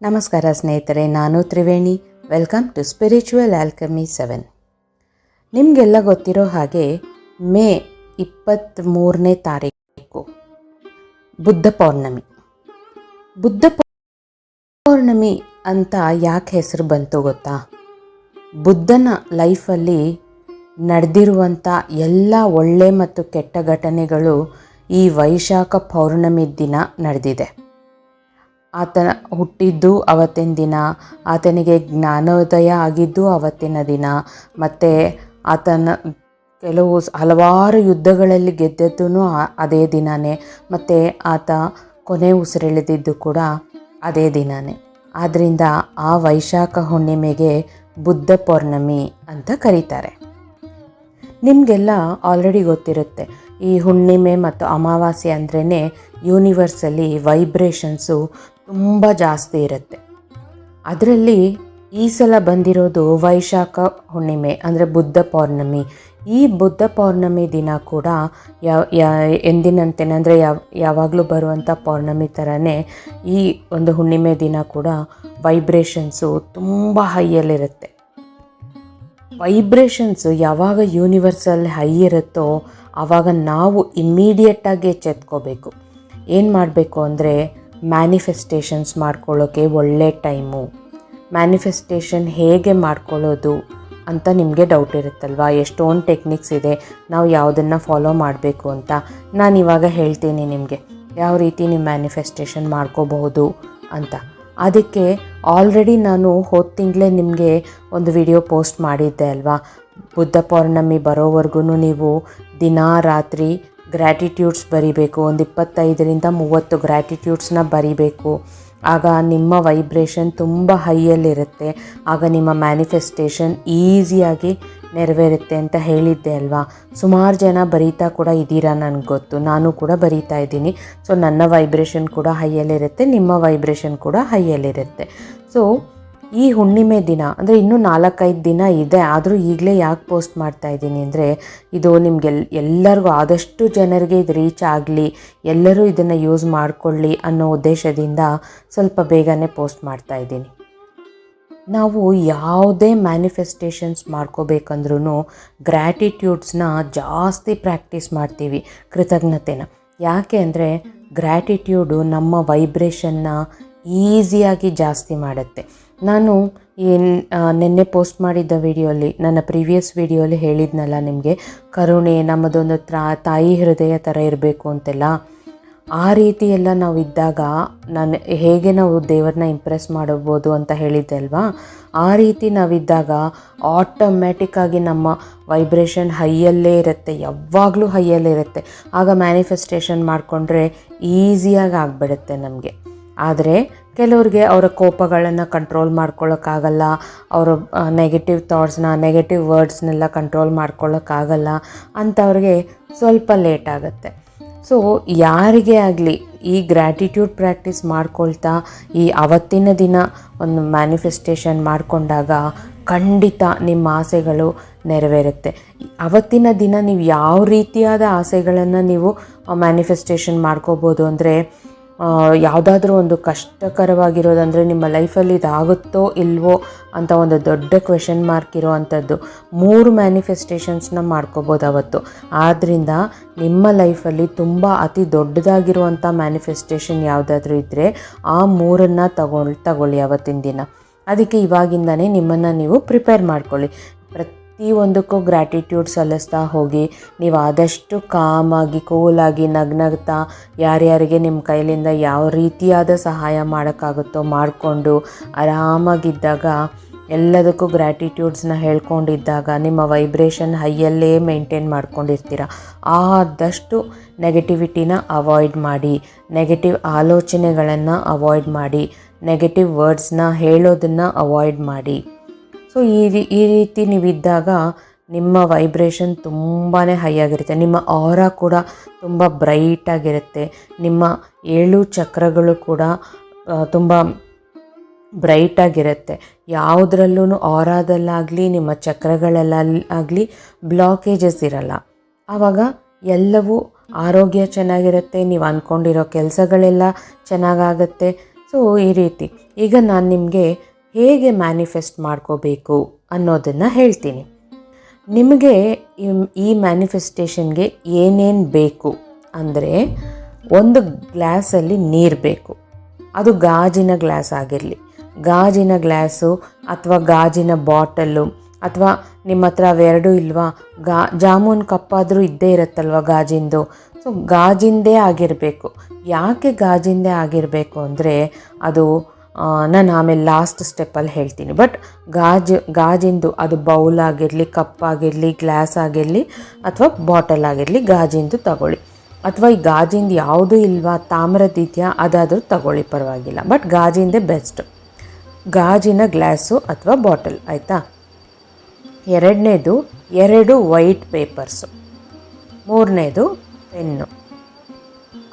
ನಮಸ್ಕಾರ ಸ್ನೇಹಿತರೆ, ನಾನು Triveni. Welcome to spiritual alchemy seven ನಿಮಗೆಲ್ಲ ಗೊತ್ತಿರೋ ಹಾಗೆ ಮೇ ಇಪ್ಪತ್ತ್ಮೂರನೇ ತಾರೀಕು ಬುದ್ಧ ಪೌರ್ಣಮಿ. ಬುದ್ಧ ಪೌರ್ಣಮಿ ಅಂತ ಯಾಕೆ ಹೆಸರು ಬಂತು ಗೊತ್ತಾ? ಬುದ್ಧನ ಲೈಫಲ್ಲಿ ನಡೆದಿರುವಂಥ ಎಲ್ಲ ಒಳ್ಳೆ ಮತ್ತು ಕೆಟ್ಟ ಘಟನೆಗಳು ಈ ವೈಶಾಖ ಪೌರ್ಣಮಿ ದಿನ ನಡೆದಿದೆ. ಆತನ ಹುಟ್ಟಿದ್ದು ಅವತ್ತಿನ ದಿನ, ಆತನಿಗೆ ಜ್ಞಾನೋದಯ ಆಗಿದ್ದು ಅವತ್ತಿನ ದಿನ. ಮತ್ತು ಆತನ ಕೆಲವು ಹಲವಾರು ಯುದ್ಧಗಳಲ್ಲಿ ಗೆದ್ದದ್ದು ಅದೇ ದಿನವೇ ಮತ್ತು ಆತ ಕೊನೆ ಉಸಿರೆಳೆದಿದ್ದು ಕೂಡ ಅದೇ ದಿನವೇ ಆದ್ದರಿಂದ ಆ ವೈಶಾಖ ಹುಣ್ಣಿಮೆಗೆ ಬುದ್ಧ ಪೌರ್ಣಮಿ ಅಂತ ಕರೀತಾರೆ. ನಿಮಗೆಲ್ಲ ಆಲ್ರೆಡಿ ಗೊತ್ತಿರುತ್ತೆ. ಈ ಹುಣ್ಣಿಮೆ ಮತ್ತು ಅಮಾವಾಸ್ಯೆ ಅಂದ್ರೇ ಯೂನಿವರ್ಸಲ್ಲಿ ವೈಬ್ರೇಷನ್ಸು ತುಂಬ ಜಾಸ್ತಿ ಇರುತ್ತೆ. ಅದರಲ್ಲಿ ಈ ಸಲ ಬಂದಿರೋದು ವೈಶಾಖ ಹುಣ್ಣಿಮೆ, ಅಂದರೆ ಬುದ್ಧ ಪೌರ್ಣಮಿ. ಈ ಬುದ್ಧ ಪೌರ್ಣಮಿ ದಿನ ಕೂಡ ಯಾವ ಯಾ ಎಂದಿನಂತೆ ಅಂದರೆ ಯಾವ, ಯಾವಾಗಲೂ ಬರುವಂಥ ಪೌರ್ಣಮಿ ಥರನೇ ಈ ಒಂದು ಹುಣ್ಣಿಮೆ ದಿನ ಕೂಡ ವೈಬ್ರೇಷನ್ಸು ತುಂಬ ಹೈಯಲ್ಲಿರುತ್ತೆ. ವೈಬ್ರೇಷನ್ಸು ಯಾವಾಗ ಯೂನಿವರ್ಸಲ್ಲಿ ಹೈ ಇರುತ್ತೋ ಆವಾಗ ನಾವು ಇಮ್ಮಿಡಿಯೇಟಾಗಿ ಎಚ್ಚೆತ್ಕೋಬೇಕು. ಏನು ಮಾಡಬೇಕು ಅಂದರೆ ಮ್ಯಾನಿಫೆಸ್ಟೇಷನ್ಸ್ ಮಾಡ್ಕೊಳ್ಳೋಕ್ಕೆ ಒಳ್ಳೆ ಟೈಮು. ಮ್ಯಾನಿಫೆಸ್ಟೇಷನ್ ಹೇಗೆ ಮಾಡ್ಕೊಳ್ಳೋದು ಅಂತ ನಿಮಗೆ ಡೌಟ್ ಇರುತ್ತಲ್ವಾ? ಎಷ್ಟೊಂದು ಟೆಕ್ನಿಕ್ಸ್ ಇದೆ. ನಾವು ಯಾವುದನ್ನು ಫಾಲೋ ಮಾಡಬೇಕು ಅಂತ ನಾನು ಇವಾಗ ಹೇಳ್ತೀನಿ ನಿಮಗೆ. ಯಾವ ರೀತಿ ನೀವು ಮ್ಯಾನಿಫೆಸ್ಟೇಷನ್ ಮಾಡ್ಕೋಬಹುದು ಅಂತ. ಅದಕ್ಕೆ ಆಲ್ರೆಡಿ ನಾನು ಹೋದ ತಿಂಗಳೇ ನಿಮಗೆ ಒಂದು ವಿಡಿಯೋ ಪೋಸ್ಟ್ ಮಾಡಿದ್ದೆ ಅಲ್ವಾ? ಬುದ್ಧ ಪೌರ್ಣಮಿ ಬರೋವರೆಗೂ ನೀವು ದಿನ ರಾತ್ರಿ ಗ್ರ್ಯಾಟಿಟ್ಯೂಡ್ಸ್ ಬರಿಬೇಕು. ಒಂದು ಇಪ್ಪತ್ತೈದರಿಂದ ಮೂವತ್ತು ಗ್ರ್ಯಾಟಿಟ್ಯೂಡ್ಸ್ನ ಬರಿಬೇಕು. ಆಗ ನಿಮ್ಮ ವೈಬ್ರೇಷನ್ ತುಂಬ ಹೈಯಲ್ಲಿರುತ್ತೆ. ಆಗ ನಿಮ್ಮ ಮ್ಯಾನಿಫೆಸ್ಟೇಷನ್ ಈಸಿಯಾಗಿ ನೆರವೇರುತ್ತೆ ಅಂತ ಹೇಳಿದ್ದೆ ಅಲ್ವಾ? ಸುಮಾರು ಜನ ಬರೀತಾ ಕೂಡ ಇದ್ದೀರಾ ನನಗೆ ಗೊತ್ತು. ನಾನು ಕೂಡ ಬರೀತಾ ಇದ್ದೀನಿ. ಸೊ ನನ್ನ ವೈಬ್ರೇಷನ್ ಕೂಡ ಹೈಯಲ್ಲಿರುತ್ತೆ, ನಿಮ್ಮ ವೈಬ್ರೇಷನ್ ಕೂಡ ಹೈಯಲ್ಲಿರುತ್ತೆ. ಸೊ ಈ ಹುಣ್ಣಿಮೆ ದಿನ, ಅಂದರೆ ಇನ್ನೂ ನಾಲ್ಕೈದು ದಿನ ಇದೆ, ಆದರೂ ಈಗಲೇ ಯಾಕೆ ಪೋಸ್ಟ್ ಮಾಡ್ತಾ ಇದ್ದೀನಿ ಅಂದರೆ, ಇದು ನಿಮಗೆ ಎಲ್ಲರಿಗೂ ಆದಷ್ಟು ಜನರಿಗೆ ಇದು ರೀಚ್ ಆಗಲಿ, ಎಲ್ಲರೂ ಇದನ್ನು ಯೂಸ್ ಮಾಡಿಕೊಳ್ಳಿ ಅನ್ನೋ ಉದ್ದೇಶದಿಂದ ಸ್ವಲ್ಪ ಬೇಗನೆ ಪೋಸ್ಟ್ ಮಾಡ್ತಾ ಇದ್ದೀನಿ. ನಾವು ಯಾವುದೇ ಮ್ಯಾನಿಫೆಸ್ಟೇಷನ್ಸ್ ಮಾಡ್ಕೋಬೇಕಂದ್ರೂ ಗ್ರ್ಯಾಟಿಟ್ಯೂಡ್ಸ್ನ ಜಾಸ್ತಿ ಪ್ರಾಕ್ಟೀಸ್ ಮಾಡ್ತೀವಿ, ಕೃತಜ್ಞತೆನ. ಯಾಕೆ ಅಂದರೆ ಗ್ರ್ಯಾಟಿಟ್ಯೂಡು ನಮ್ಮ ವೈಬ್ರೇಷನ್ನ ಈಸಿಯಾಗಿ ಜಾಸ್ತಿ ಮಾಡುತ್ತೆ. ನಾನು ಏನು ನಿನ್ನೆ ಪೋಸ್ಟ್ ಮಾಡಿದ್ದ ವಿಡಿಯೋಲಿ, ನನ್ನ ಪ್ರೀವಿಯಸ್ ವಿಡಿಯೋಲಿ ಹೇಳಿದ್ನಲ್ಲ ನಿಮಗೆ, ಕರುಣೆ ನಮ್ಮದೊಂದು ತ್ರಾ, ತಾಯಿ ಹೃದಯ ಥರ ಇರಬೇಕು ಅಂತೆಲ್ಲ. ಆ ರೀತಿ ಎಲ್ಲ ನಾವು ಇದ್ದಾಗ ನಾನು ಹೇಗೆ ನಾವು ದೇವ್ರನ್ನ ಇಂಪ್ರೆಸ್ ಮಾಡಬೋದು ಅಂತ ಹೇಳಿದ್ದೆ ಅಲ್ವಾ? ಆ ರೀತಿ ನಾವಿದ್ದಾಗ ಆಟೋಮ್ಯಾಟಿಕ್ಕಾಗಿ ನಮ್ಮ ವೈಬ್ರೇಷನ್ ಹೈಯಲ್ಲೇ ಇರುತ್ತೆ, ಯಾವಾಗಲೂ ಹೈಯಲ್ಲೇ ಇರುತ್ತೆ. ಆಗ ಮ್ಯಾನಿಫೆಸ್ಟೇಷನ್ ಮಾಡಿಕೊಂಡ್ರೆ ಈಸಿಯಾಗಿ ಆಗಿಬಿಡುತ್ತೆ ನಮಗೆ. ಆದರೆ ಕೆಲವ್ರಿಗೆ ಅವರ ಕೋಪಗಳನ್ನು ಕಂಟ್ರೋಲ್ ಮಾಡ್ಕೊಳ್ಳೋಕ್ಕಾಗಲ್ಲ ಅವರ ನೆಗೆಟಿವ್ ಥಾಟ್ಸ್ನ ನೆಗೆಟಿವ್ ವರ್ಡ್ಸ್ನೆಲ್ಲ ಕಂಟ್ರೋಲ್ ಮಾಡ್ಕೊಳ್ಳೋಕ್ಕಾಗಲ್ಲ ಅಂಥವ್ರಿಗೆ ಸ್ವಲ್ಪ ಲೇಟ್ ಆಗುತ್ತೆ. ಸೊ ಯಾರಿಗೆ ಆಗಲಿ ಈ ಗ್ರ್ಯಾಟಿಟ್ಯೂಡ್ ಪ್ರಾಕ್ಟೀಸ್ ಮಾಡ್ಕೊಳ್ತಾ, ಈ ಅವತ್ತಿನ ದಿನ ಒಂದು ಮ್ಯಾನಿಫೆಸ್ಟೇಷನ್ ಮಾಡಿಕೊಂಡಾಗ ಖಂಡಿತ ನಿಮ್ಮ ಆಸೆಗಳು ನೆರವೇರುತ್ತೆ. ಅವತ್ತಿನ ದಿನ ನೀವು ಯಾವ ರೀತಿಯಾದ ಆಸೆಗಳನ್ನು ನೀವು ಮ್ಯಾನಿಫೆಸ್ಟೇಷನ್ ಮಾಡ್ಕೋಬೋದು ಅಂದರೆ ಯಾವುದಾದ್ರೂ ಒಂದು ಕಷ್ಟಕರವಾಗಿರೋದಂದರೆ ನಿಮ್ಮ ಲೈಫಲ್ಲಿ ಇದಾಗುತ್ತೋ ಇಲ್ವೋ ಅಂತ ಒಂದು ದೊಡ್ಡ ಕ್ವೆಶನ್ ಮಾರ್ಕ್ ಇರೋ ಅಂಥದ್ದು ಮೂರು ಮ್ಯಾನಿಫೆಸ್ಟೇಷನ್ಸ್ನ ಮಾಡ್ಕೋಬೋದು ಅವತ್ತು. ಆದ್ದರಿಂದ ನಿಮ್ಮ ಲೈಫಲ್ಲಿ ತುಂಬ ಅತಿ ದೊಡ್ಡದಾಗಿರುವಂಥ ಮ್ಯಾನಿಫೆಸ್ಟೇಷನ್ ಯಾವುದಾದ್ರೂ ಇದ್ದರೆ ಆ ಮೂರನ್ನು ತಗೊಳ್, ತಗೊಳ್ಳಿ ಅವತ್ತಿನ ದಿನ. ಅದಕ್ಕೆ ಇವಾಗಿಂದನೇ ನಿಮ್ಮನ್ನು ನೀವು ಪ್ರಿಪೇರ್ ಮಾಡ್ಕೊಳ್ಳಿ. ಪ್ರತಿಯೊಂದಕ್ಕೂ ಗ್ರ್ಯಾಟಿಟ್ಯೂಡ್ ಸಲ್ಲಿಸ್ತಾ ಹೋಗಿ. ನೀವು ಆದಷ್ಟು ಕಾಮಾಗಿ ಕೂಲಾಗಿ ನಗ್ನಗ್ತಾ, ಯಾರ್ಯಾರಿಗೆ ನಿಮ್ಮ ಕೈಲಿಂದ ಯಾವ ರೀತಿಯಾದ ಸಹಾಯ ಮಾಡೋಕ್ಕಾಗುತ್ತೋ ಮಾಡಿಕೊಂಡು ಆರಾಮಾಗಿದ್ದಾಗ, ಎಲ್ಲದಕ್ಕೂ ಗ್ರ್ಯಾಟಿಟ್ಯೂಡ್ಸ್ನ ಹೇಳ್ಕೊಂಡಿದ್ದಾಗ, ನಿಮ್ಮ ವೈಬ್ರೇಷನ್ ಹೈಯಲ್ಲೇ ಮೇಂಟೈನ್ ಮಾಡ್ಕೊಂಡಿರ್ತೀರ. ಆದಷ್ಟು ನೆಗೆಟಿವಿಟಿನ ಅವಾಯ್ಡ್ ಮಾಡಿ ನೆಗೆಟಿವ್ ಆಲೋಚನೆಗಳನ್ನು ಅವಾಯ್ಡ್ ಮಾಡಿ ನೆಗೆಟಿವ್ ವರ್ಡ್ಸ್ನ ಹೇಳೋದನ್ನು ಅವಾಯ್ಡ್ ಮಾಡಿ. ಸೊ ಈ ರೀ, ಈ ರೀತಿ ನೀವಿದ್ದಾಗ ನಿಮ್ಮ ವೈಬ್ರೇಷನ್ ತುಂಬಾ ಹೈ ಆಗಿರುತ್ತೆ. ನಿಮ್ಮ ಆರ ಕೂಡ ತುಂಬ ಬ್ರೈಟಾಗಿರುತ್ತೆ ನಿಮ್ಮ ಏಳು ಚಕ್ರಗಳು ಕೂಡ ತುಂಬ ಬ್ರೈಟಾಗಿರುತ್ತೆ ಯಾವುದ್ರಲ್ಲೂ ಆರಾದಲ್ಲಾಗಲಿ ನಿಮ್ಮ ಚಕ್ರಗಳಲ್ಲಾಗಲಿ ಬ್ಲಾಕೇಜಸ್ ಇರಲ್ಲ. ಆವಾಗ ಎಲ್ಲವೂ ಆರೋಗ್ಯ ಚೆನ್ನಾಗಿರುತ್ತೆ. ನೀವು ಅಂದ್ಕೊಂಡಿರೋ ಕೆಲಸಗಳೆಲ್ಲ ಚೆನ್ನಾಗಾಗತ್ತೆ. ಸೊ ಈ ರೀತಿ. ಈಗ ನಾನು ನಿಮಗೆ ಹೇಗೆ ಮ್ಯಾನಿಫೆಸ್ಟ್ ಮಾಡ್ಕೋಬೇಕು ಅನ್ನೋದನ್ನು ಹೇಳ್ತೀನಿ. ನಿಮಗೆ ಈ- ಮ್ಯಾನಿಫೆಸ್ಟೇಷನ್ಗೆ ಏನೇನು ಬೇಕು ಅಂದರೆ ಒಂದು ಗ್ಲಾಸಲ್ಲಿ ನೀರು ಬೇಕು. ಅದು ಗಾಜಿನ ಗ್ಲಾಸ್ ಆಗಿರಲಿ. ಗಾಜಿನ ಗ್ಲಾಸು ಅಥವಾ ಗಾಜಿನ ಬಾಟಲು ಅಥವಾ ನಿಮ್ಮ ಹತ್ರ ಅವೆರಡೂ ಇಲ್ವಾ, ಗಾ, ಜಾಮೂನ್ ಕಪ್ಪಾದರೂ ಇದ್ದೇ ಇರುತ್ತಲ್ವ ಗಾಜಿಂದು? ಸೊ ಗಾಜಿಂದೇ ಆಗಿರಬೇಕು. ಯಾಕೆ ಗಾಜಿಂದೇ ಆಗಿರಬೇಕು ಅಂದರೆ ಅದು ನಾನು ಆಮೇಲೆ ಲಾಸ್ಟ್ ಸ್ಟೆಪ್ಪಲ್ಲಿ ಹೇಳ್ತೀನಿ. ಬಟ್ ಗಾಜು, ಗಾಜಿಂದು ಅದು ಬೌಲ್ ಆಗಿರಲಿ ಕಪ್ ಆಗಿರಲಿ ಗ್ಲಾಸ್ ಆಗಿರಲಿ ಅಥವಾ ಬಾಟಲ್ ಆಗಿರಲಿ ಗಾಜಿಂದು ತಗೊಳ್ಳಿ. ಅಥವಾ ಈ ಗಾಜಿಂದ ಯಾವುದೂ ಇಲ್ವಾ ತಾಮ್ರದ ಇದೆಯಾ ಅದಾದರೂ ತಗೊಳ್ಳಿ, ಪರವಾಗಿಲ್ಲ. ಬಟ್ ಗಾಜಿಂದೇ ಬೆಸ್ಟ್ ಗಾಜಿನ ಗ್ಲಾಸು ಅಥವಾ ಬಾಟಲ್ ಆಯಿತಾ? ಎರಡನೇದು, ಎರಡು ವೈಟ್ ಪೇಪರ್ಸು ಮೂರನೇದು ಪೆನ್ನು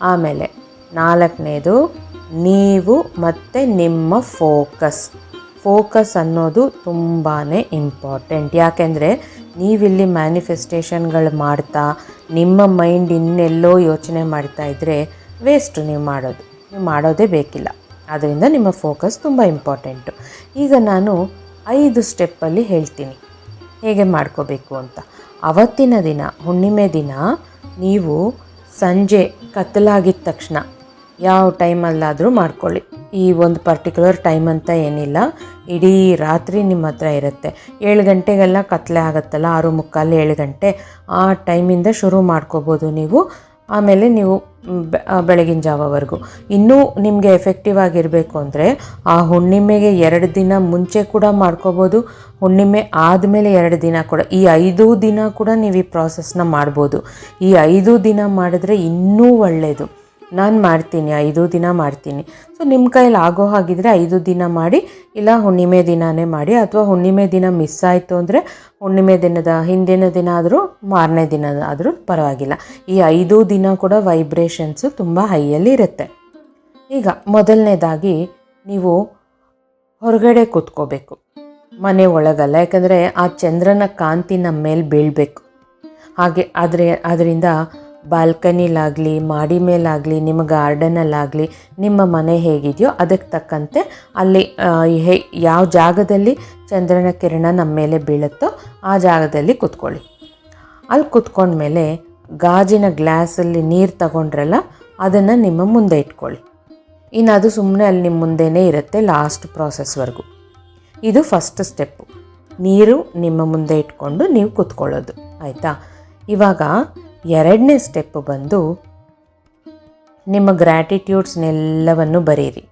ಆಮೇಲೆ ನಾಲ್ಕನೇದು ನೀವು ಮತ್ತು ನಿಮ್ಮ ಫೋಕಸ್. ಫೋಕಸ್ ಅನ್ನೋದು ತುಂಬಾ ಇಂಪಾರ್ಟೆಂಟ್. ಯಾಕೆಂದರೆ ನೀವಿಲ್ಲಿ ಮ್ಯಾನಿಫೆಸ್ಟೇಷನ್ಗಳು ಮಾಡ್ತಾ, ನಿಮ್ಮ ಮೈಂಡ್ ಇನ್ನೆಲ್ಲೋ ಯೋಚನೆ ಮಾಡ್ತಾ ಇದ್ದರೆ ವೇಸ್ಟ್ ನೀವು ಮಾಡೋದು. ನೀವು ಮಾಡೋದೇ ಬೇಕಿಲ್ಲ. ಆದ್ದರಿಂದ ನಿಮ್ಮ ಫೋಕಸ್ ತುಂಬ ಇಂಪಾರ್ಟೆಂಟು. ಈಗ ನಾನು ಐದು ಸ್ಟೆಪ್ಪಲ್ಲಿ ಹೇಳ್ತೀನಿ. ಹೇಗೆ ಮಾಡ್ಕೋಬೇಕು ಅಂತ. ಅವತ್ತಿನ ದಿನ, ಹುಣ್ಣಿಮೆ ದಿನ, ನೀವು ಸಂಜೆ ಕತ್ತಲಾಗಿದ ತಕ್ಷಣ ಯಾವ ಟೈಮಲ್ಲಾದರೂ ಮಾಡ್ಕೊಳ್ಳಿ. ಈ ಒಂದು ಪರ್ಟಿಕ್ಯುಲರ್ ಟೈಮ್ ಅಂತ ಏನಿಲ್ಲ. ಇಡೀ ರಾತ್ರಿ ನಿಮ್ಮ ಹತ್ರ ಇರುತ್ತೆ. ಏಳು ಗಂಟೆಗೆಲ್ಲ ಕತ್ಲೆ ಆಗುತ್ತಲ್ಲ, ಆರು ಮುಕ್ಕಾಲು ಏಳು ಗಂಟೆ, ಆ ಟೈಮಿಂದ ಶುರು ಮಾಡ್ಕೋಬೋದು ನೀವು. ಆಮೇಲೆ ನೀವು ಬೆಳಗಿನ ಜಾವವರೆಗೂ. ಇನ್ನೂ ನಿಮಗೆ ಎಫೆಕ್ಟಿವ್ ಆಗಿರಬೇಕು ಅಂದರೆ, ಆ ಹುಣ್ಣಿಮೆಗೆ ಎರಡು ದಿನ ಮುಂಚೆ ಕೂಡ ಮಾಡ್ಕೋಬೋದು. ಹುಣ್ಣಿಮೆ ಆದಮೇಲೆ ಎರಡು ದಿನ ಕೂಡ, ಈ ಐದು ದಿನ ಕೂಡ ನೀವು ಈ ಪ್ರಾಸೆಸ್ನ ಮಾಡ್ಬೋದು. ಈ ಐದು ದಿನ ಮಾಡಿದ್ರೆ ಇನ್ನೂ ಒಳ್ಳೆಯದು ನಾನು ಮಾಡ್ತೀನಿ, ಐದು ದಿನ ಮಾಡ್ತೀನಿ. ಸೊ ನಿಮ್ಮ ಕೈಲಿ ಆಗೋ ಹಾಗಿದ್ರೆ ಐದು ದಿನ ಮಾಡಿ, ಇಲ್ಲ ಹುಣ್ಣಿಮೆ ದಿನವೇ ಮಾಡಿ, ಅಥವಾ ಹುಣ್ಣಿಮೆ ದಿನ ಮಿಸ್ ಆಯಿತು ಅಂದರೆ ಹುಣ್ಣಿಮೆ ದಿನದ ಹಿಂದಿನ ದಿನ ಆದರೂ ಮಾರನೇ ದಿನ ಆದರೂ ಪರವಾಗಿಲ್ಲ. ಈ ಐದು ದಿನ ಕೂಡ ವೈಬ್ರೇಷನ್ಸು ತುಂಬ ಹೈಯಲ್ಲಿ ಇರುತ್ತೆ. ಈಗ ಮೊದಲನೇದಾಗಿ ನೀವು ಹೊರಗಡೆ ಕೂತ್ಕೋಬೇಕು, ಮನೆ ಒಳಗಲ್ಲ. ಯಾಕಂದರೆ ಆ ಚಂದ್ರನ ಕಾಂತಿ ನಮ್ಮ ಮೇಲೆ ಬೀಳಬೇಕು. ಹಾಗೆ ಆದರೆ ಅದರಿಂದ ಬಾಲ್ಕನಿಲಾಗಲಿ, ಮಾಡಿ ಮೇಲಾಗಲಿ, ನಿಮ್ಮ ಗಾರ್ಡನಲ್ಲಾಗಲಿ, ನಿಮ್ಮ ಮನೆ ಹೇಗಿದೆಯೋ ಅದಕ್ಕೆ ತಕ್ಕಂತೆ ಅಲ್ಲಿ ಹೇ, ಯಾವ ಜಾಗದಲ್ಲಿ ಚಂದ್ರನ ಕಿರಣ ನಮ್ಮ ಮೇಲೆ ಬೀಳುತ್ತೋ ಆ ಜಾಗದಲ್ಲಿ ಕೂತ್ಕೊಳ್ಳಿ. ಅಲ್ಲಿ ಕೂತ್ಕೊಂಡ್ಮೇಲೆ ಗಾಜಿನ ಗ್ಲಾಸಲ್ಲಿ ನೀರು ತಗೊಂಡ್ರಲ್ಲ, ಅದನ್ನು ನಿಮ್ಮ ಮುಂದೆ ಇಟ್ಕೊಳ್ಳಿ. ಇನ್ನು ಅದು ಸುಮ್ಮನೆ ಅಲ್ಲಿ ನಿಮ್ಮ ಮುಂದೆನೇ ಇರುತ್ತೆ ಲಾಸ್ಟ್ ಪ್ರಾಸೆಸ್ವರೆಗೂ ಇದು ಫಸ್ಟ್ ಸ್ಟೆಪ್ಪು. ನೀರು ನಿಮ್ಮ ಮುಂದೆ ಇಟ್ಕೊಂಡು ನೀವು ಕೂತ್ಕೊಳ್ಳೋದು. ಆಯಿತಾ? ಇವಾಗ ಎರಡನೇ ಸ್ಟೆಪ್ ಬಂದು ನಿಮ್ಮ ಗ್ರ್ಯಾಟಿಟ್ಯೂಡ್ಸ್ನೆಲ್ಲವನ್ನು ಬರೀರಿ.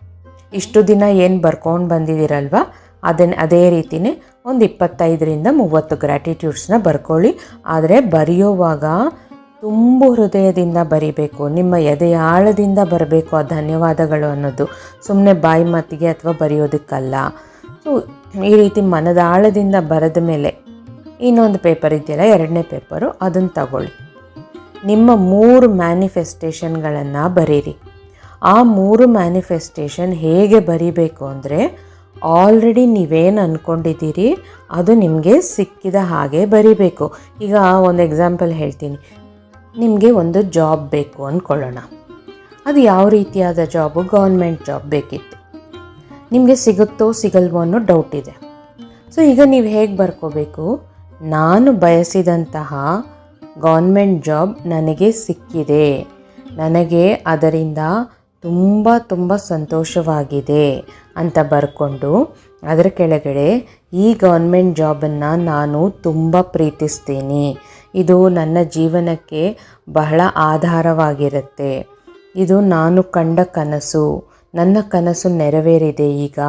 ಇಷ್ಟು ದಿನ ಏನು ಬರ್ಕೊಂಡು ಬಂದಿದ್ದೀರಲ್ವ? ಅದನ್ನು ಅದೇ ರೀತಿಯೇ ಒಂದು ಇಪ್ಪತ್ತೈದರಿಂದ ಮೂವತ್ತು ಗ್ರ್ಯಾಟಿಟ್ಯೂಡ್ಸ್ನ ಬರ್ಕೊಳ್ಳಿ. ಆದರೆ ಬರೆಯೋವಾಗ ತುಂಬ ಹೃದಯದಿಂದ ಬರಿಬೇಕು. ನಿಮ್ಮ ಎದೆಯಾಳದಿಂದ ಬರಬೇಕು ಆ ಧನ್ಯವಾದಗಳು ಅನ್ನೋದು. ಸುಮ್ಮನೆ ಬಾಯಿ ಮಾತಿಗೆ ಅಥವಾ ಬರೆಯೋದಕ್ಕಲ್ಲ. ಸೊ ಈ ರೀತಿ ಮನದಾಳದಿಂದ ಬರೆದ ಮೇಲೆ ಇನ್ನೊಂದು ಪೇಪರ್ ಇದೆಯಲ್ಲ, ಎರಡನೇ ಪೇಪರು ಅದನ್ನು ತಗೊಳ್ಳಿ. ನಿಮ್ಮ ಮೂರು ಮ್ಯಾನಿಫೆಸ್ಟೇಷನ್ಗಳನ್ನು ಬರೀರಿ. ಆ ಮೂರು ಮ್ಯಾನಿಫೆಸ್ಟೇಷನ್ ಹೇಗೆ ಬರಿಬೇಕು ಅಂದರೆ ಆಲ್ರೆಡಿ ನೀವೇನು ಅಂದ್ಕೊಂಡಿದ್ದೀರಿ ಅದು ನಿಮಗೆ ಸಿಕ್ಕಿದ ಹಾಗೆ ಬರಿಬೇಕು. ಈಗ ಒಂದು ಎಕ್ಸಾಂಪಲ್ ಹೇಳ್ತೀನಿ. ನಿಮಗೆ ಒಂದು ಜಾಬ್ ಬೇಕು ಅಂದ್ಕೊಳ್ಳೋಣ ಅದು ಯಾವ ರೀತಿಯಾದ ಜಾಬು ಗೌರ್ಮೆಂಟ್ ಜಾಬ್ ಬೇಕಿತ್ತು. ನಿಮಗೆ ಸಿಗುತ್ತೋ ಸಿಗಲ್ವೋ ಅನ್ನೋ ಡೌಟ್ ಇದೆ. ಸೊ ಈಗ ನೀವು ಹೇಗೆ ಬರ್ಕೋಬೇಕು? ನಾನು ಬಯಸಿದಂತಹ ಗೌರ್ಮೆಂಟ್ ಜಾಬ್ ನನಗೆ ಸಿಕ್ಕಿದೆ. ನನಗೆ ಅದರಿಂದ ತುಂಬ ತುಂಬ ಸಂತೋಷವಾಗಿದೆ ಅಂತ ಬರ್ಕೊಂಡು ಅದರ ಕೆಳಗಡೆ ಈ ಗೌರ್ಮೆಂಟ್ ಜಾಬನ್ನು ನಾನು ತುಂಬ ಪ್ರೀತಿಸ್ತೀನಿ. ಇದು ನನ್ನ ಜೀವನಕ್ಕೆ ಬಹಳ ಆಧಾರವಾಗಿರುತ್ತೆ. ಇದು ನಾನು ಕಂಡ ಕನಸು. ನನ್ನ ಕನಸು ನೆರವೇರಿದೆ ಈಗ.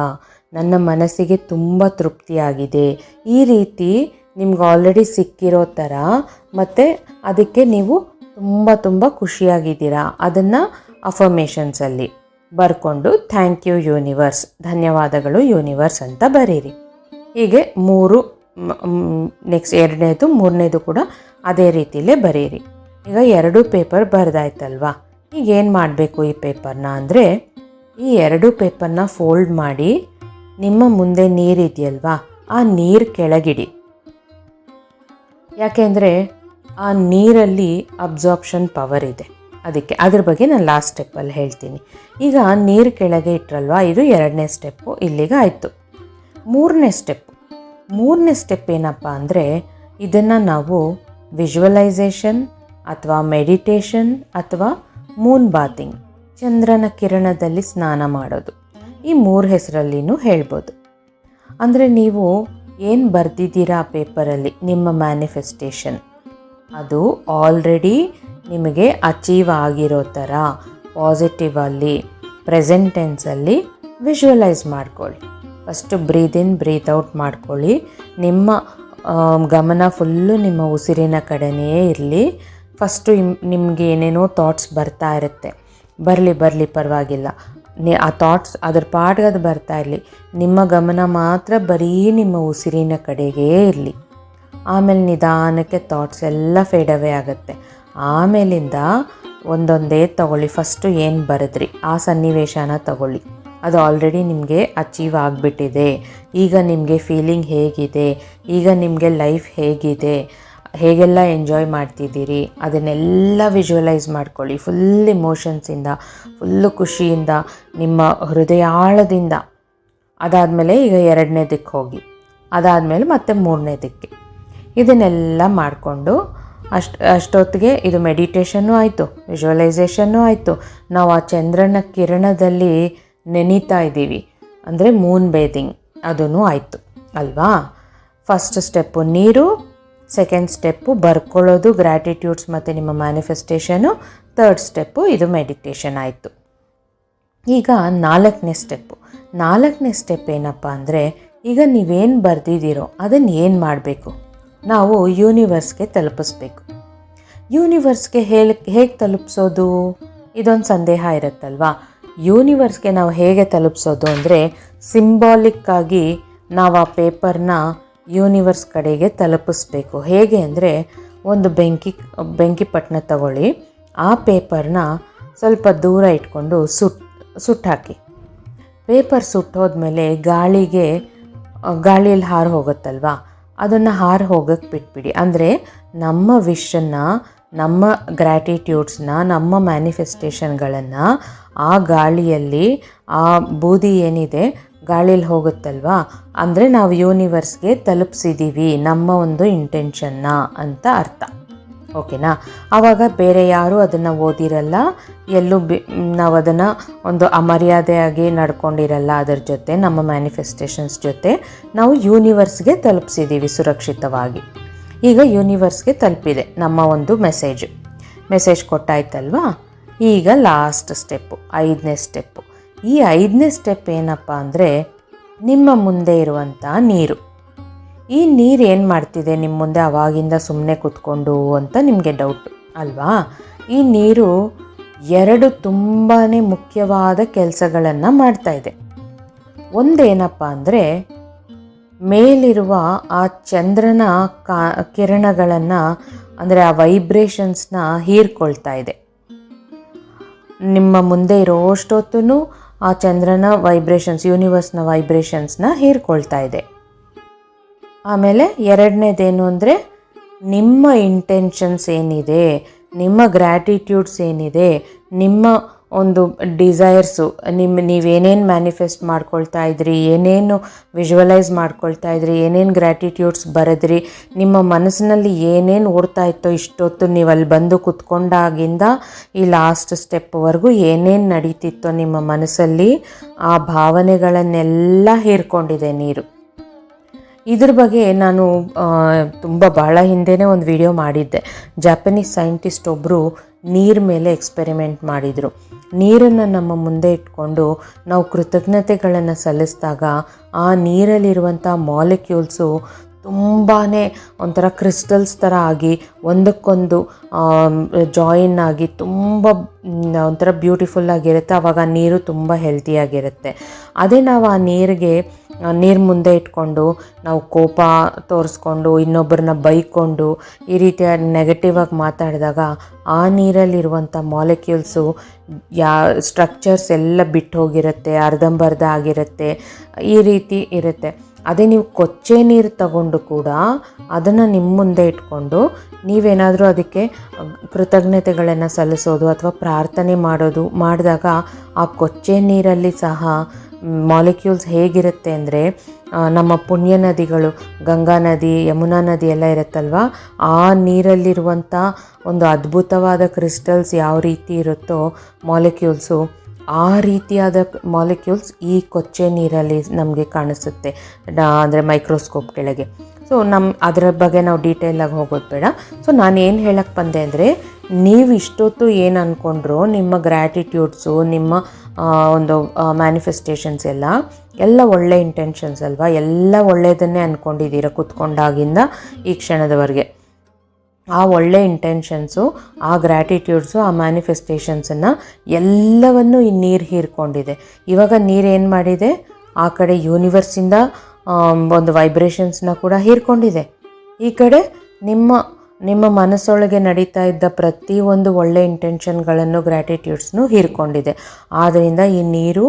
ನನ್ನ ಮನಸ್ಸಿಗೆ ತುಂಬ ತೃಪ್ತಿಯಾಗಿದೆ. ಈ ರೀತಿ ನಿಮ್ಗೆ ಆಲ್ರೆಡಿ ಸಿಕ್ಕಿರೋ ಥರ ಮತ್ತು ಅದಕ್ಕೆ ನೀವು ತುಂಬ ತುಂಬ ಖುಷಿಯಾಗಿದ್ದೀರಾ ಅದನ್ನು ಅಫರ್ಮೇಷನ್ಸಲ್ಲಿ ಬರ್ಕೊಂಡು ಥ್ಯಾಂಕ್ ಯು ಯೂನಿವರ್ಸ್ ಧನ್ಯವಾದಗಳು ಯೂನಿವರ್ಸ್ ಅಂತ ಬರೀರಿ. ಹೀಗೆ ಮೂರು ನೆಕ್ಸ್ಟ್ ಎರಡನೇದು, ಮೂರನೇದು ಕೂಡ ಅದೇ ರೀತಿಯಲ್ಲೇ ಬರೀರಿ. ಈಗ ಎರಡು ಪೇಪರ್ ಬರೆದಾಯ್ತಲ್ವಾ? ಈಗ ಏನು ಮಾಡಬೇಕು ಈ ಪೇಪರ್ನ ಅಂದರೆ, ಈ ಎರಡು ಪೇಪರ್ನ ಫೋಲ್ಡ್ ಮಾಡಿ ನಿಮ್ಮ ಮುಂದೆ ನೀರಿದೆಯಲ್ವಾ? ಆ ನೀರು ಕೆಳಗಿಡಿ. ಯಾಕೆಂದರೆ ಆ ನೀರಲ್ಲಿ ಅಬ್ಸಾರ್ಪ್ಷನ್ ಪವರ್ ಇದೆ. ಅದಕ್ಕೆ ಅದ್ರ ಬಗ್ಗೆ ನಾನು ಲಾಸ್ಟ್ ಸ್ಟೆಪ್ಪಲ್ಲಿ ಹೇಳ್ತೀನಿ. ಈಗ ನೀರು ಕೆಳಗೆ ಇಟ್ರಲ್ವಾ? ಇದು ಎರಡನೇ ಸ್ಟೆಪ್ಪು ಇಲ್ಲಿಗೆ ಆಯಿತು. ಮೂರನೇ ಸ್ಟೆಪ್ ಮೂರನೇ ಸ್ಟೆಪ್ ಏನಪ್ಪ ಅಂದರೆ ಇದನ್ನು ನಾವು ವಿಜುವಲೈಸೇಷನ್ ಅಥವಾ ಮೆಡಿಟೇಷನ್ ಅಥವಾ ಮೂನ್ ಬಾತಿಂಗ್ ಚಂದ್ರನ ಕಿರಣದಲ್ಲಿ ಸ್ನಾನ ಮಾಡೋದು. ಈ ಮೂರು ಹೆಸರಲ್ಲಿನೂ ಹೇಳ್ಬೋದು. ಅಂದರೆ ನೀವು ಏನು ಬರೆದಿದ್ದೀರಾ ಪೇಪರಲ್ಲಿ ನಿಮ್ಮ ಮ್ಯಾನಿಫೆಸ್ಟೇಷನ್? ಅದು ಆಲ್ರೆಡಿ ನಿಮಗೆ ಅಚೀವ್ ಆಗಿರೋ ಥರ ಪಾಸಿಟಿವಲ್ಲಿ ಪ್ರೆಸೆಂಟ್ ಟೆನ್ಸಲ್ಲಿ ವಿಜುವಲೈಸ್ ಮಾಡ್ಕೊಳ್ಳಿ. First breathe in breathe out ಮಾಡ್ಕೊಳ್ಳಿ. ನಿಮ್ಮ ಗಮನ ಫುಲ್ಲು ನಿಮ್ಮ ಉಸಿರಿನ ಕಡೆಯೇ ಇರಲಿ. ಫಸ್ಟು ನಿಮಗೆ ಏನೇನೋ ಥಾಟ್ಸ್ ಬರ್ತಾ ಇರುತ್ತೆ. ಬರಲಿ ಬರಲಿ, ಪರವಾಗಿಲ್ಲ. ಆ ಥಾಟ್ಸ್ ಅದ್ರ ಪಾಡ್ಗೆ ಅದು ಬರ್ತಾ ಇರಲಿ. ನಿಮ್ಮ ಗಮನ ಮಾತ್ರ ಬರೀ ನಿಮ್ಮ ಉಸಿರಿನ ಕಡೆಗೆ ಇರಲಿ. ಆಮೇಲೆ ನಿಧಾನಕ್ಕೆ ಥಾಟ್ಸ್ ಎಲ್ಲ ಫೇಡ್ ಅವೇ ಆಗುತ್ತೆ. ಆಮೇಲಿಂದ ಒಂದೊಂದೇ ತಗೊಳ್ಳಿ. ಫಸ್ಟು ಏನು ಬರೆದ್ರಿ? ಆ ಸನ್ನಿವೇಶನ ತಗೊಳ್ಳಿ. ಅದು ಆಲ್ರೆಡಿ ನಿಮಗೆ ಅಚೀವ್ ಆಗಿಬಿಟ್ಟಿದೆ. ಈಗ ನಿಮಗೆ ಫೀಲಿಂಗ್ ಹೇಗಿದೆ. ಈಗ ನಿಮಗೆ ಲೈಫ್ ಹೇಗಿದೆ. ಹೇಗೆಲ್ಲ ಎಂಜಾಯ್ ಮಾಡ್ತಿದ್ದೀರಿ, ಅದನ್ನೆಲ್ಲ ವಿಜುವಲೈಸ್ ಮಾಡ್ಕೊಳ್ಳಿ. ಫುಲ್ ಇಮೋಷನ್ಸಿಂದ ಫುಲ್ಲು ಖುಷಿಯಿಂದ, ನಿಮ್ಮ ಹೃದಯಾಳದಿಂದ. ಅದಾದಮೇಲೆ ಈಗ ಎರಡನೇ ದಿಕ್ಕು ಹೋಗಿ. ಅದಾದಮೇಲೆ ಮತ್ತೆ ಮೂರನೇ ದಿಕ್ಕೆ ಇದನ್ನೆಲ್ಲ ಮಾಡಿಕೊಂಡು ಅಷ್ಟು, ಅಷ್ಟೊತ್ತಿಗೆ ಇದು ಮೆಡಿಟೇಷನ್ನು ಆಯಿತು ವಿಜುವಲೈಸೇಷನ್ನು ಆಯಿತು. ನಾವು ಆ ಚಂದ್ರನ ಕಿರಣದಲ್ಲಿ ನೆನೀತಾ ಇದ್ದೀವಿ. ಅಂದರೆ ಮೂನ್ ಬೇದಿಂಗ್ ಅದೂ ಆಯಿತು. ಅಲ್ವಾ? ಫಸ್ಟ್ ಸ್ಟೆಪ್ಪು ನೀರು ಸೆಕೆಂಡ್ ಸ್ಟೆಪ್ಪು ಬರ್ಕೊಳ್ಳೋದು ಗ್ರ್ಯಾಟಿಟ್ಯೂಡ್ಸ್ ಮತ್ತು ನಿಮ್ಮ ಮ್ಯಾನಿಫೆಸ್ಟೇಷನು ತರ್ಡ್ ಸ್ಟೆಪ್ಪು ಇದು ಮೆಡಿಟೇಷನ್ ಆಯಿತು. ಈಗ ನಾಲ್ಕನೇ ಸ್ಟೆಪ್ಪು ನಾಲ್ಕನೇ ಸ್ಟೆಪ್ ಏನಪ್ಪ ಅಂದರೆ, ಈಗ ನೀವೇನು ಬರೆದಿದ್ದೀರೋ ಅದನ್ನು ಏನು ಮಾಡಬೇಕು? ನಾವು ಯೂನಿವರ್ಸ್ಗೆ ತಲುಪಿಸ್ಬೇಕು. ಯೂನಿವರ್ಸ್ಗೆ ಹೇಳಿ ಹೇಗೆ ತಲುಪಿಸೋದು? ಇದೊಂದು ಸಂದೇಹ ಇರುತ್ತಲ್ವಾ? ಯೂನಿವರ್ಸ್ಗೆ ನಾವು ಹೇಗೆ ತಲುಪಿಸೋದು ಅಂದರೆ ಸಿಂಬಾಲಿಕ್ಕಾಗಿ ನಾವು ಆ ಪೇಪರ್ನ ಯೂನಿವರ್ಸ್ ಕಡೆಗೆ ತಲುಪಿಸ್ಬೇಕು. ಹೇಗೆ ಅಂದರೆ ಒಂದು ಬೆಂಕಿ ಬೆಂಕಿ ಪಟ್ಟಣ ತಗೊಳ್ಳಿ. ಆ ಪೇಪರ್ನ ಸ್ವಲ್ಪ ದೂರ ಇಟ್ಕೊಂಡು ಸುಟ್ ಸುಟ್ಟಾಕಿ ಪೇಪರ್ ಸುಟ್ಟೋದ್ಮೇಲೆ ಗಾಳಿಗೆ, ಗಾಳಿಯಲ್ಲಿ ಹಾರು ಹೋಗುತ್ತಲ್ವಾ? ಅದನ್ನು ಹಾರು ಹೋಗಕ್ಕೆ ಬಿಟ್ಬಿಡಿ. ಅಂದರೆ ನಮ್ಮ ವಿಶನ್ನು ನಮ್ಮ ಗ್ರ್ಯಾಟಿಟ್ಯೂಡ್ಸ್ನ ನಮ್ಮ ಮ್ಯಾನಿಫೆಸ್ಟೇಷನ್ಗಳನ್ನು ಆ ಗಾಳಿಯಲ್ಲಿ, ಆ ಬೂದಿ ಏನಿದೆ ಗಾಳಿಯಲ್ಲಿ ಹೋಗುತ್ತಲ್ವಾ? ಅಂದರೆ ನಾವು ಯೂನಿವರ್ಸ್ಗೆ ತಲುಪಿಸಿದ್ದೀವಿ ನಮ್ಮ ಒಂದು ಇಂಟೆನ್ಷನ್ನ ಅಂತ ಅರ್ಥ. ಓಕೆನಾ? ಆವಾಗ ಬೇರೆ ಯಾರೂ ಅದನ್ನು ಓದಿರಲ್ಲ, ಎಲ್ಲೂ ಬಿ, ನಾವು ಅದನ್ನು ಒಂದು ಅಮರ್ಯಾದೆಯಾಗಿ ನಡ್ಕೊಂಡಿರಲ್ಲ ಅದರ ಜೊತೆ, ನಮ್ಮ ಮ್ಯಾನಿಫೆಸ್ಟೇಷನ್ಸ್ ಜೊತೆ, ನಾವು ಯೂನಿವರ್ಸ್ಗೆ ತಲುಪಿಸಿದ್ದೀವಿ ಸುರಕ್ಷಿತವಾಗಿ. ಈಗ ಯೂನಿವರ್ಸ್ಗೆ ತಲುಪಿದೆ, ನಮ್ಮ ಒಂದು ಮೆಸೇಜು ಮೆಸೇಜ್ ಕೊಟ್ಟಾಯ್ತಲ್ವಾ? ಈಗ ಲಾಸ್ಟ್ ಸ್ಟೆಪ್ಪು ಐದನೇ ಸ್ಟೆಪ್ಪು ಈ ಐದನೇ ಸ್ಟೆಪ್ ಏನಪ್ಪ ಅಂದರೆ ನಿಮ್ಮ ಮುಂದೆ ಇರುವಂಥ ನೀರು. ಈ ನೀರು ಏನು ಮಾಡ್ತಿದೆ ನಿಮ್ಮ ಮುಂದೆ ಅವಾಗಿಂದ ಸುಮ್ಮನೆ ಕುತ್ಕೊಂಡು ಅಂತ ನಿಮಗೆ ಡೌಟ್ ಅಲ್ವಾ? ಈ ನೀರು ಎರಡು ತುಂಬಾ ಮುಖ್ಯವಾದ ಕೆಲಸಗಳನ್ನು ಮಾಡ್ತಾ ಇದೆ. ಒಂದೇನಪ್ಪ ಅಂದರೆ ಮೇಲಿರುವ ಆ ಚಂದ್ರನ ಕಾ, ಕಿರಣಗಳನ್ನು ಅಂದರೆ ಆ ವೈಬ್ರೇಷನ್ಸ್ನ ಹೀರ್ಕೊಳ್ತಾ ಇದೆ. ನಿಮ್ಮ ಮುಂದೆ ಇರೋಷ್ಟೊತ್ತೂ ಆ ಚಂದ್ರನ ವೈಬ್ರೇಷನ್ಸ್ ಯೂನಿವರ್ಸ್ನ ವೈಬ್ರೇಷನ್ಸ್ನ ಹೀರ್ಕೊಳ್ತಾ ಇದೆ. ಆಮೇಲೆ ಎರಡನೇದೇನು ಅಂದರೆ, ನಿಮ್ಮ ಇಂಟೆನ್ಷನ್ಸ್ ಏನಿದೆ, ನಿಮ್ಮ ಗ್ರ್ಯಾಟಿಟ್ಯೂಡ್ಸ್ ಏನಿದೆ, ನಿಮ್ಮ ಒಂದು ಡಿಸೈರ್ಸು ನಿಮ್ಮ ನೀವೇನೇನು ಮ್ಯಾನಿಫೆಸ್ಟ್ ಮಾಡ್ಕೊಳ್ತಾ ಇದ್ರಿ, ಏನೇನು ವಿಜುವಲೈಸ್ ಮಾಡ್ಕೊಳ್ತಾ ಇದ್ರಿ, ಏನೇನು ಗ್ರ್ಯಾಟಿಟ್ಯೂಡ್ಸ್ ಬರೆದ್ರಿ, ನಿಮ್ಮ ಮನಸ್ಸಿನಲ್ಲಿ ಏನೇನು ಓಡ್ತಾ ಇತ್ತೋ ಇಷ್ಟೊತ್ತು ನೀವು ಅಲ್ಲಿ ಬಂದು ಕುತ್ಕೊಂಡಾಗಿಂದ ಈ ಲಾಸ್ಟ್ ಸ್ಟೆಪ್ವರೆಗೂ ಏನೇನು ನಡೀತಿತ್ತೋ ನಿಮ್ಮ ಮನಸ್ಸಲ್ಲಿ ಆ ಭಾವನೆಗಳನ್ನೆಲ್ಲ ಹೇರ್ಕೊಂಡಿದೆ ನೀರು. ಇದ್ರ ಬಗ್ಗೆ ನಾನು ತುಂಬ ಭಾಳ ಹಿಂದೆನೇ ಒಂದು ವಿಡಿಯೋ ಮಾಡಿದ್ದೆ. ಜಾಪನೀಸ್ ಸೈಂಟಿಸ್ಟ್ ಒಬ್ಬರು ನೀರ್ ಮೇಲೆ ಎಕ್ಸ್ಪೆರಿಮೆಂಟ್ ಮಾಡಿದರು. ನೀರನ್ನು ನಮ್ಮ ಮುಂದೆ ಇಟ್ಕೊಂಡು ನಾವು ಕೃತಜ್ಞತೆಗಳನ್ನು ಸಲ್ಲಿಸಿದಾಗ ಆ ನೀರಲ್ಲಿರುವಂಥ ಮಾಲಿಕ್ಯೂಲ್ಸು ತುಂಬಾ ಒಂಥರ ಕ್ರಿಸ್ಟಲ್ಸ್ ಥರ ಆಗಿ ಒಂದಕ್ಕೊಂದು ಜಾಯಿನ್ ಆಗಿ ತುಂಬ ಒಂಥರ ಬ್ಯೂಟಿಫುಲ್ಲಾಗಿರುತ್ತೆ ಆವಾಗ ನೀರು ತುಂಬ ಹೆಲ್ತಿಯಾಗಿರುತ್ತೆ ಅದೇ ನಾವು ಆ ನೀರಿಗೆ ನೀರು ಮುಂದೆ ಇಟ್ಕೊಂಡು ನಾವು ಕೋಪ ತೋರಿಸ್ಕೊಂಡು ಇನ್ನೊಬ್ಬರನ್ನ ಬೈಕೊಂಡು, ಈ ರೀತಿಯ ನೆಗೆಟಿವ್ ಆಗಿ ಮಾತಾಡಿದಾಗ ಆ ನೀರಲ್ಲಿರುವಂಥ ಮಾಲಿಕ್ಯೂಲ್ಸು ಯಾ ಸ್ಟ್ರಕ್ಚರ್ಸ್ ಎಲ್ಲ ಬಿಟ್ಟು ಹೋಗಿರುತ್ತೆ, ಅರ್ಧಂಬರ್ಧ ಆಗಿರುತ್ತೆ, ಈ ರೀತಿ ಇರುತ್ತೆ. ಅದೇ ನೀವು ಕೊಚ್ಚೆ ನೀರು ತಗೊಂಡು ಕೂಡ ಅದನ್ನು ನಿಮ್ಮ ಮುಂದೆ ಇಟ್ಕೊಂಡು ನೀವೇನಾದರೂ ಅದಕ್ಕೆ ಕೃತಜ್ಞತೆಗಳನ್ನು ಸಲ್ಲಿಸೋದು ಅಥವಾ ಪ್ರಾರ್ಥನೆ ಮಾಡೋದು ಮಾಡಿದಾಗ ಆ ಕೊಚ್ಚೆ ನೀರಲ್ಲಿ ಸಹ ಮಾಲಿಕ್ಯೂಲ್ಸ್ ಹೇಗಿರುತ್ತೆ ಅಂದರೆ ನಮ್ಮ ಪುಣ್ಯ ನದಿಗಳು, ಗಂಗಾ ನದಿ, ಯಮುನಾ ನದಿ ಎಲ್ಲ ಇರುತ್ತಲ್ವ, ಆ ನೀರಲ್ಲಿರುವಂಥ ಒಂದು ಅದ್ಭುತವಾದ ಕ್ರಿಸ್ಟಲ್ಸ್ ಯಾವ ರೀತಿ ಇರುತ್ತೋ ಮಾಲಿಕ್ಯೂಲ್ಸು ಆ ರೀತಿಯಾದ ಮಾಲಿಕ್ಯೂಲ್ಸ್ ಈ ಕೊಚ್ಚೆ ನೀರಲ್ಲಿ ನಮಗೆ ಕಾಣಿಸುತ್ತೆ ಅಂದರೆ ಮೈಕ್ರೋಸ್ಕೋಪ್ ಕೆಳಗೆ. ಸೊ ನಮ್ಮ ಅದರ ಬಗ್ಗೆ ನಾವು ಡೀಟೇಲಾಗಿ ಹೋಗೋದು ಬೇಡ. ಸೊ ನಾನು ಏನು ಹೇಳಕ್ಕೆ ಬಂದೆ ಅಂದರೆ, ನೀವು ಇಷ್ಟೊತ್ತು ಏನು ಅಂದ್ಕೊಂಡ್ರು ನಿಮ್ಮ ಗ್ರ್ಯಾಟಿಟ್ಯೂಡ್ಸು ನಿಮ್ಮ ಒಂದು ಮ್ಯಾನಿಫೆಸ್ಟೇಷನ್ಸ್ ಎಲ್ಲ ಎಲ್ಲ ಒಳ್ಳೆ ಇಂಟೆನ್ಷನ್ಸ್ ಅಲ್ವಾ? ಎಲ್ಲ ಒಳ್ಳೆಯದನ್ನೇ ಅಂದ್ಕೊಂಡಿದ್ದೀರ ಕೂತ್ಕೊಂಡಾಗಿಂದ ಈ ಕ್ಷಣದವರೆಗೆ? ಆ ಒಳ್ಳೆ ಇಂಟೆನ್ಷನ್ಸು ಆ ಗ್ರ್ಯಾಟಿಟ್ಯೂಡ್ಸು ಆ ಮ್ಯಾನಿಫೆಸ್ಟೇಷನ್ಸನ್ನು ಎಲ್ಲವನ್ನು ಈ ನೀರು ಹೀರ್ಕೊಂಡಿದೆ. ಇವಾಗ ನೀರು ಏನು ಮಾಡಿದೆ? ಆ ಕಡೆ ಯೂನಿವರ್ಸಿಂದ ಒಂದು ವೈಬ್ರೇಷನ್ಸ್ನ ಕೂಡ ಹೀರ್ಕೊಂಡಿದೆ. ಈ ಕಡೆ ನಿಮ್ಮ ನಿಮ್ಮ ಮನಸ್ಸೊಳಗೆ ನಡೀತಾ ಇದ್ದ ಪ್ರತಿಯೊಂದು ಒಳ್ಳೆ ಇಂಟೆನ್ಷನ್ಗಳನ್ನು ಗ್ರ್ಯಾಟಿಟ್ಯೂಡ್ಸ್ನು ಹೀರ್ಕೊಂಡಿದೆ. ಆದ್ದರಿಂದ ಈ ನೀರು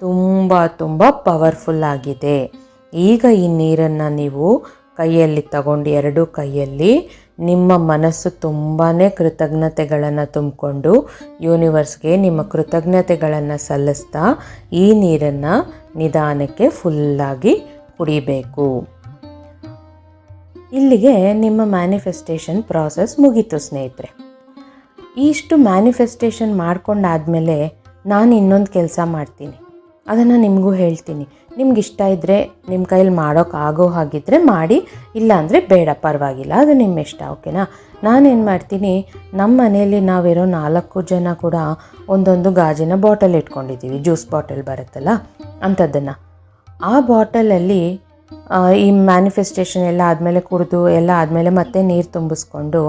ತುಂಬ ತುಂಬ ಪವರ್ಫುಲ್ ಆಗಿದೆ. ಈಗ ಈ ನೀರನ್ನು ನೀವು ಕೈಯಲ್ಲಿ ತಗೊಂಡು, ಎರಡೂ ಕೈಯಲ್ಲಿ ನಿಮ್ಮ ಮನಸ್ಸು ತುಂಬಾ ಕೃತಜ್ಞತೆಗಳನ್ನು ತುಂಬಿಕೊಂಡು ಯೂನಿವರ್ಸ್ಗೆ ನಿಮ್ಮ ಕೃತಜ್ಞತೆಗಳನ್ನು ಸಲ್ಲಿಸ್ತಾ ಈ ನೀರನ್ನು ನಿಧಾನಕ್ಕೆ ಫುಲ್ಲಾಗಿ ಕುಡಿಬೇಕು. ಇಲ್ಲಿಗೆ ನಿಮ್ಮ ಮ್ಯಾನಿಫೆಸ್ಟೇಷನ್ ಪ್ರಾಸೆಸ್ ಮುಗೀತು ಸ್ನೇಹಿತರೆ. ಇಷ್ಟು ಮ್ಯಾನಿಫೆಸ್ಟೇಷನ್ ಮಾಡ್ಕೊಂಡಾದಮೇಲೆ ನಾನು ಇನ್ನೊಂದು ಕೆಲಸ ಮಾಡ್ತೀನಿ. ಅದನ್ನು ನಿಮಗೂ ಹೇಳ್ತೀನಿ. ನಿಮ್ಗೆ ಇಷ್ಟ ಇದ್ದರೆ ನಿಮ್ಮ ಕೈಯಲ್ಲಿ ಮಾಡೋಕ್ಕಾಗೋ ಹಾಗಿದ್ದರೆ ಮಾಡಿ ಇಲ್ಲ ಅಂದರೆ ಬೇಡ, ಪರವಾಗಿಲ್ಲ. ಅದು ನಿಮ್ಮ ಇಷ್ಟ ಓಕೆನಾ? ನಾನೇನು ಮಾಡ್ತೀನಿ ನಮ್ಮ ಮನೆಯಲ್ಲಿ ನಾವಿರೋ ನಾಲ್ಕು ಜನ ಕೂಡ ಒಂದೊಂದು ಗಾಜಿನ ಬಾಟಲ್ ಇಟ್ಕೊಂಡಿದ್ದೀವಿ ಜ್ಯೂಸ್ ಬಾಟಲ್ ಬರುತ್ತಲ್ಲ, ಅಂಥದ್ದನ್ನು. ಆ ಬಾಟಲಲ್ಲಿ ಈ ಮ್ಯಾನಿಫೆಸ್ಟೇಷನ್ ಎಲ್ಲ ಆದಮೇಲೆ ಕುಡಿದು, ಎಲ್ಲ ಆದಮೇಲೆ ಮತ್ತೆ ನೀರು ತುಂಬಿಸ್ಕೊಂಡು,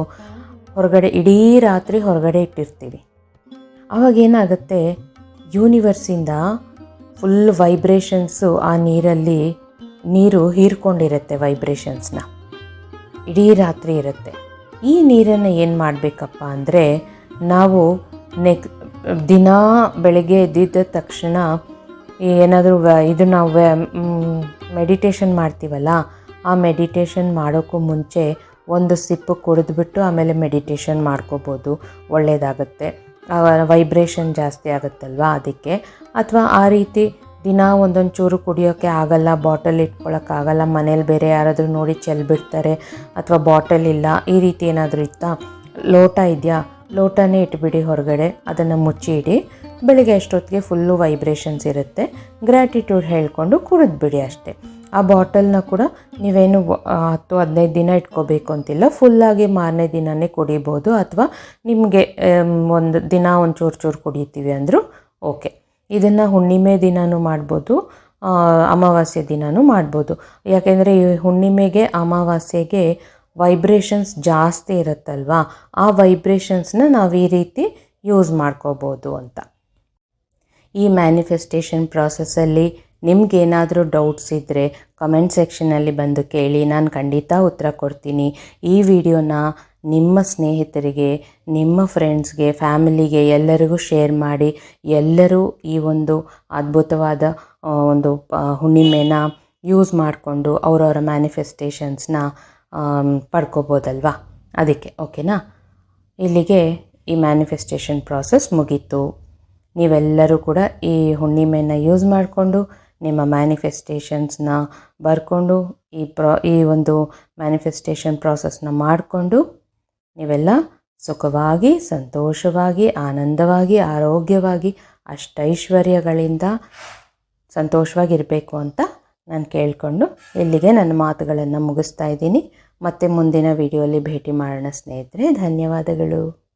ಹೊರಗಡೆ, ಇಡೀ ರಾತ್ರಿ ಹೊರಗಡೆ ಇಟ್ಟಿರ್ತೀವಿ. ಅವಾಗ ಏನಾಗುತ್ತೆ, ಯೂನಿವರ್ಸಿಂದ ಫುಲ್ ವೈಬ್ರೇಷನ್ಸು ಆ ನೀರಲ್ಲಿ ನೀರು ಹೀರ್ಕೊಂಡಿರುತ್ತೆ ವೈಬ್ರೇಷನ್ಸ್ನ ಇಡೀ ರಾತ್ರಿ ಇರುತ್ತೆ. ಈ ನೀರನ್ನು ಏನು ಮಾಡಬೇಕಪ್ಪ ಅಂದರೆ ನಾವು ನೆಕ್ ದಿನ ಬೆಳಗ್ಗೆ ಎದ್ದಿದ್ದ ತಕ್ಷಣ ಏನಾದರೂ ಇದು ನಾವು ಮೆಡಿಟೇಷನ್ ಮಾಡ್ತೀವಲ್ಲ, ಆ ಮೆಡಿಟೇಷನ್ ಮಾಡೋಕ್ಕೂ ಮುಂಚೆ ಒಂದು ಸಿಪ್ಪು ಕುಡಿದ್ಬಿಟ್ಟು ಆಮೇಲೆ ಮೆಡಿಟೇಷನ್ ಮಾಡ್ಕೋಬೋದು. ಒಳ್ಳೆಯದಾಗುತ್ತೆ ವೈಬ್ರೇಷನ್ ಜಾಸ್ತಿ ಆಗುತ್ತಲ್ವಾ ಅದಕ್ಕೆ? ಅಥವಾ ಆ ರೀತಿ ದಿನ ಒಂದೊಂದು ಚೂರು ಕುಡಿಯೋಕ್ಕೆ ಆಗಲ್ಲ ಬಾಟಲ್ ಇಟ್ಕೊಳ್ಳೋಕ್ಕಾಗಲ್ಲ ಮನೇಲಿ ಬೇರೆ ಯಾರಾದರೂ ನೋಡಿ ಚೆಲ್ಬಿಡ್ತಾರೆ ಅಥವಾ ಬಾಟಲ್ ಇಲ್ಲ, ಈ ರೀತಿ ಏನಾದರೂ ಇತ್ತಾ? ಲೋಟ ಇದೆಯಾ? ಲೋಟನೇ ಇಟ್ಬಿಡಿ ಹೊರಗಡೆ, ಅದನ್ನು ಮುಚ್ಚಿ ಇಡಿ ಬೆಳಿಗ್ಗೆ ಅಷ್ಟೊತ್ತಿಗೆ ಫುಲ್ಲು ವೈಬ್ರೇಷನ್ಸ್ ಇರುತ್ತೆ. ಗ್ರ್ಯಾಟಿಟ್ಯೂಡ್ ಹೇಳ್ಕೊಂಡು ಕುಡಿದ್ಬಿಡಿ ಅಷ್ಟೇ. ಆ ಬಾಟಲ್ನ ಕೂಡ ನೀವೇನು ಹತ್ತು ಹದಿನೈದು ದಿನ ಇಟ್ಕೋಬೇಕು ಅಂತಿಲ್ಲ. ಫುಲ್ಲಾಗಿ ಮಾರನೇ ದಿನವೇ ಕುಡಿಬೋದು ಅಥವಾ ನಿಮಗೆ ಒಂದು ದಿನ ಒಂದು ಚೂರು ಚೂರು ಕುಡಿತೀವಿ ಅಂದರೂ ಓಕೆ ಇದನ್ನು ಹುಣ್ಣಿಮೆ ದಿನನೂ ಮಾಡ್ಬೋದು ಅಮಾವಾಸ್ಯೆ ದಿನನೂ ಮಾಡ್ಬೋದು. ಯಾಕೆಂದರೆ ಈ ಹುಣ್ಣಿಮೆಗೆ, ಅಮಾವಾಸ್ಯೆಗೆ ವೈಬ್ರೇಷನ್ಸ್ ಜಾಸ್ತಿ ಇರುತ್ತಲ್ವಾ? ಆ ವೈಬ್ರೇಷನ್ಸ್ನ ನಾವು ಈ ರೀತಿ ಯೂಸ್ ಮಾಡ್ಕೋಬೋದು ಅಂತ. ಈ ಮ್ಯಾನಿಫೆಸ್ಟೇಷನ್ ಪ್ರಾಸೆಸ್ಸಲ್ಲಿ ನಿಮ್ಗೇನಾದರೂ ಡೌಟ್ಸ್ ಇದ್ದರೆ ಕಮೆಂಟ್ ಸೆಕ್ಷನಲ್ಲಿ ಬಂದು ಕೇಳಿ, ನಾನು ಖಂಡಿತ ಉತ್ತರ ಕೊಡ್ತೀನಿ. ಈ ವಿಡಿಯೋನ ನಿಮ್ಮ ಸ್ನೇಹಿತರಿಗೆ, ನಿಮ್ಮ ಫ್ರೆಂಡ್ಸ್ಗೆ ಫ್ಯಾಮಿಲಿಗೆ ಎಲ್ಲರಿಗೂ ಶೇರ್ ಮಾಡಿ. ಎಲ್ಲರೂ ಈ ಒಂದು ಅದ್ಭುತವಾದ ಒಂದು ಹುಣ್ಣಿಮೆನ ಯೂಸ್ ಮಾಡಿಕೊಂಡು ಅವರವರ ಮ್ಯಾನಿಫೆಸ್ಟೇಷನ್ಸ್ನ ಪಡ್ಕೋಬೋದಲ್ವಾ? ಅದಕ್ಕೆ ಓಕೆನಾ ಇಲ್ಲಿಗೆ ಈ ಮ್ಯಾನಿಫೆಸ್ಟೇಷನ್ ಪ್ರಾಸೆಸ್ ಮುಗೀತು. ನೀವೆಲ್ಲರೂ ಕೂಡ ಈ ಹುಣ್ಣಿಮೆನ ಯೂಸ್ ಮಾಡಿಕೊಂಡು ನಿಮ್ಮ ಮ್ಯಾನಿಫೆಸ್ಟೇಷನ್ಸ್ನ ಬರ್ಕೊಂಡು ಈ ಪ್ರಾ, ಈ ಒಂದು ಮ್ಯಾನಿಫೆಸ್ಟೇಷನ್ ಪ್ರಾಸೆಸ್ನ ಮಾಡಿಕೊಂಡು ನೀವೆಲ್ಲ ಸುಖವಾಗಿ, ಸಂತೋಷವಾಗಿ, ಆನಂದವಾಗಿ, ಆರೋಗ್ಯವಾಗಿ, ಅಷ್ಟೈಶ್ವರ್ಯಗಳಿಂದ ಸಂತೋಷವಾಗಿರಬೇಕು ಅಂತ ನಾನು ಕೇಳಿಕೊಂಡು ಇಲ್ಲಿಗೆ ನನ್ನ ಮಾತುಗಳನ್ನು ಮುಗಿಸ್ತಾ ಇದ್ದೀನಿ. ಮತ್ತೆ ಮುಂದಿನ ವಿಡಿಯೋಲಿ ಭೇಟಿ ಮಾಡೋಣ ಸ್ನೇಹಿತರೆ. ಧನ್ಯವಾದಗಳು.